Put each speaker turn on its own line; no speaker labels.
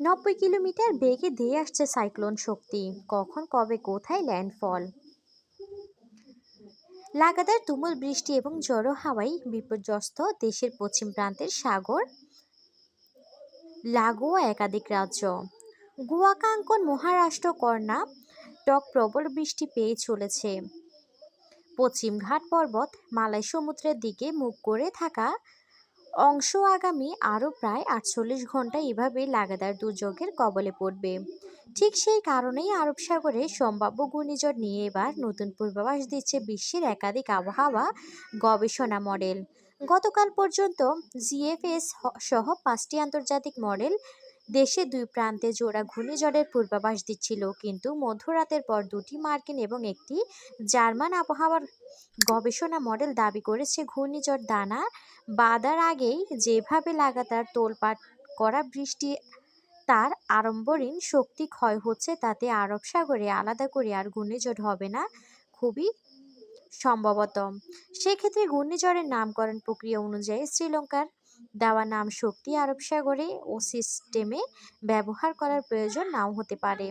নব্বই কিলোমিটার বেগে ধেয়ে আসছে সাইক্লোন শক্তি। কখন, কবে, কোথায় ল্যান্ডফল? লাগাতার তুমুল বৃষ্টি এবং জড়ো হাওয়ায় বিপর্যস্ত দেশের পশ্চিম প্রান্তের সাগর, লাগোয়া একাধিক রাজ্য। গুয়াকাঙ্কন মহারাষ্ট্র কর্ণা টক প্রবল বৃষ্টি পেয়ে চলেছে। পশ্চিমঘাট পর্বত মালয় সমুদ্রের দিকে মুখ করে থাকা অংশ আগামী আরও প্রায় আটচল্লিশ ঘণ্টা এভাবে লাগাতার দুর্যোগের কবলে পড়বে। ঠিক সেই কারণেই আরব সাগরে সম্ভাব্য ঘূর্ণিঝড় নিয়ে এবার নতুন পূর্বাভাস দিচ্ছে বিশ্বের একাধিক আবহাওয়া গবেষণা মডেল। গতকাল পর্যন্ত জিএফএস সহ পাঁচটি আন্তর্জাতিক মডেল দেশে দুই প্রান্তে জোড়া ঘূর্ণিঝড়ের পূর্বাভাস দিচ্ছিল। কিন্তু মধ্যরাতের পর দুটি মার্কিন এবং একটি জার্মান আবহাওয়ার গবেষণা মডেল দাবি করেছে, ঘূর্ণিঝড় দানা বাঁধার আগেই যেভাবে লাগাতার তোলপাট করা বৃষ্টি তার আড়ম্বরীণ শক্তি ক্ষয় হচ্ছে, তাতে আরব সাগরে আলাদা করে আর ঘূর্ণিঝড় হবে না। খুবই সম্ভবত। সেক্ষেত্রে ঘূর্ণিঝড়ের নামকরণ প্রক্রিয়া অনুযায়ী শ্রীলঙ্কার দেওয়া নাম শক্তি আরব সাগরে ও সিস্টেমে ব্যবহার করার প্রয়োজন নাও হতে পারে।